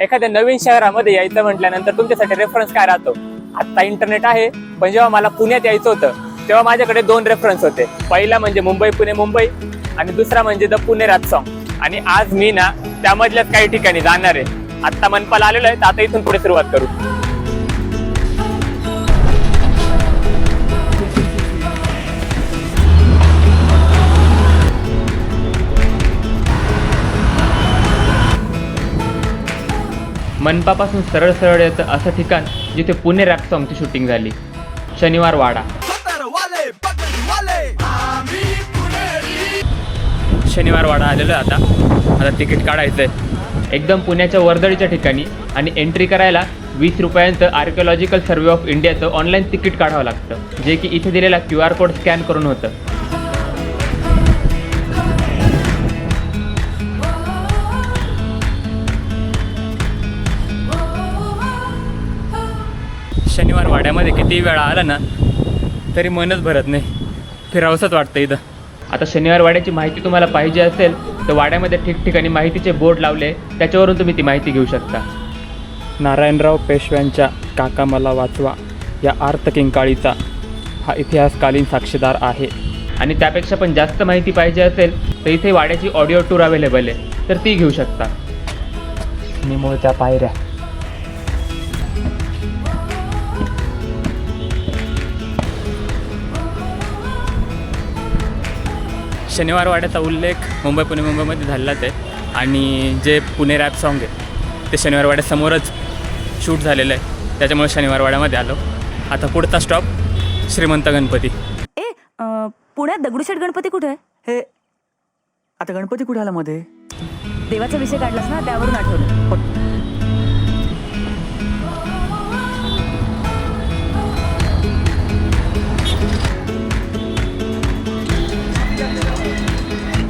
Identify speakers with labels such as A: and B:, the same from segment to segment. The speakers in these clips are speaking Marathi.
A: एखाद्या नवीन शहरामध्ये यायचं म्हटल्यानंतर तुमच्यासाठी रेफरन्स काय राहतो? आता इंटरनेट आहे पण जेव्हा मला पुण्यात यायचं होतं तेव्हा माझ्याकडे दोन रेफरन्स होते. पहिला म्हणजे मुंबई पुणे मुंबई आणि दुसरा म्हणजे द पुणे राज सॉन्ग आणि आज मी ना त्यामधल्याच काही ठिकाणी जाणार आहे. आता मनपाला आलेलो आहे तर आता इथून पुढे सुरुवात करू. मनपापासून सरळ सरळ येतं असं ठिकाण जिथे पुणे रॅप सॉंगची शूटिंग झाली. शनिवार वाडा. शनिवार वाडा आलेलो आहे आता. आता तिकीट काढायचं आहे एकदम पुण्याच्या वर्दळीच्या ठिकाणी आणि एंट्री करायला वीस रुपयांचं आर्किओलॉजिकल सर्वे ऑफ इंडियाचं ऑनलाईन तिकीट काढावं लागतं. जे की इथे दिलेला क्यू आर कोड स्कॅन करून होतं. शनिवार वाड्यामध्ये किती वेळा आला ना तरी मनच भरत नाही. फिरावंसंच वाटतं इथं. आता शनिवार वाड्याची माहिती तुम्हाला पाहिजे असेल तर वाड्यामध्ये ठिकठिकाणी माहितीचे बोर्ड लावले त्याच्यावरून तुम्ही ती माहिती घेऊ शकता. नारायणराव पेशव्यांच्या काका मला वाचवा या आर्त किंकाळीचा हा इतिहासकालीन साक्षीदार आहे. आणि त्यापेक्षा पण जास्त माहिती पाहिजे असेल तर इथे वाड्याची ऑडिओ टूर अवेलेबल आहे तर ती घेऊ शकता. निमुळत्या पायऱ्या. शनिवार वाड्याचा उल्लेख मुंबई पुणे मुंबईमध्ये झालेलाच आहे. आणि जे पुणे रॅप सॉन्ग आहे ते शनिवार वाड्यासमोरच शूट झालेलं आहे. त्याच्यामुळे शनिवार वाड्यामध्ये आलो. आता पुढचा स्टॉप श्रीमंत गणपती.
B: ए अं, पुण्यात दगडूशेठ गणपती कुठे आहे?
C: हे आता गणपती कुठे आला मध्ये?
B: देवाचा विषय काढलास ना त्यावरून आठवलं.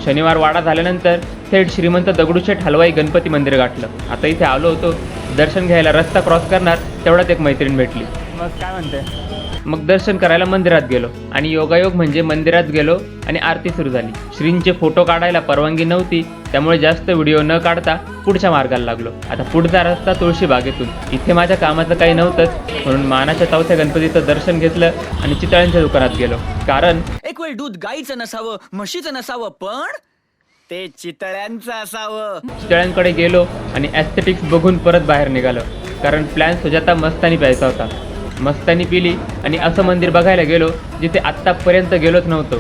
A: शनिवार वाडा झाल्यानंतर थेट श्रीमंत दगडूशेठ हलवाई गणपती मंदिर गाठलं. आता इथे आलो होतो. दर्शन घ्यायला रस्ता क्रॉस करणार तेवढ्यात एक मैत्रीण भेटली. मग काय म्हणते? मग दर्शन करायला मंदिरात गेलो आणि योगायोग म्हणजे मंदिरात गेलो आणि आरती सुरू झाली. श्रींचे फोटो काढायला परवानगी नव्हती त्यामुळे जास्त व्हिडिओ न काढता पुढच्या मार्गाला लागलो. आता पुढचा रस्ता तुळशी बागेतून. इथे माझ्या कामाचं काही नव्हतंच म्हणून मानाच्या चौथ्या गणपतीचं दर्शन घेतलं आणि चितळ्यांच्या दुकानात गेलो. कारण
C: एक वेळ दूध गाईचं नसावं म्हशीचं नसावं पण ते चितळ्यांचं असावं.
A: चितळ्यांकडे गेलो आणि ॲस्थेटिक्स बघून परत बाहेर निघालो. कारण प्लॅन सुजाता मस्तानी प्यायचा होता. मस्तानी पिली आणि असं मंदिर बघायला गेलो जिथे आत्तापर्यंत गेलोच नव्हतो.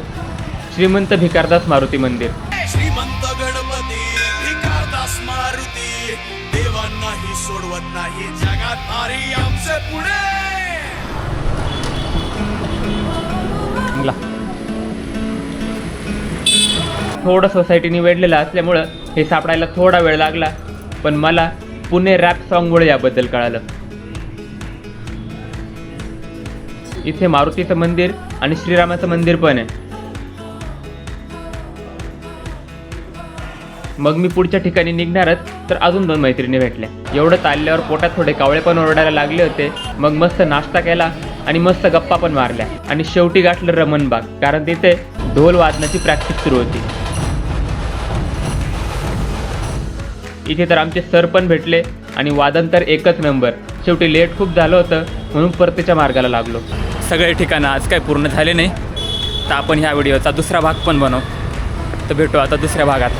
A: श्रीमंत भिकारदास मारुती मंदिर.
D: श्रीमंत गणपती भिकारदास मारुती देवांनाही सोडवत नाही जगात नारी आमचे
A: थोडं सोसायटीने वेढलेलं असल्यामुळं हे सापडायला थोडा वेळ लागला पण मला पुणे रॅप सॉन्गमुळे याबद्दल कळालं. इथे मारुतीचं मंदिर आणि श्रीरामाचं मंदिर पण आहे. मग मी पुढच्या ठिकाणी निघणारच तर अजून दोन मैत्रिणी भेटल्या. एवढं चालल्यावर पोटात थोडे कावळे पण ओरडायला लागले होते. मग मस्त नाश्ता केला आणि मस्त गप्पा पण मारल्या. आणि शेवटी गाठलं रमणबाग कारण तिथे ढोल वादनाची प्रॅक्टिस सुरू होती. इथे तर आमचे सर पण भेटले आणि वादन तर एकच नंबर शेवटी लेट खूप झालं होतं म्हणून परतीच्या मार्गाला लागलो. सगळे ठिकाणं आज काय पूर्ण झाले नाही. तर आपण ह्या व्हिडिओचा दुसरा भाग पण बनवू. तर भेटू आता दुसऱ्या भागात.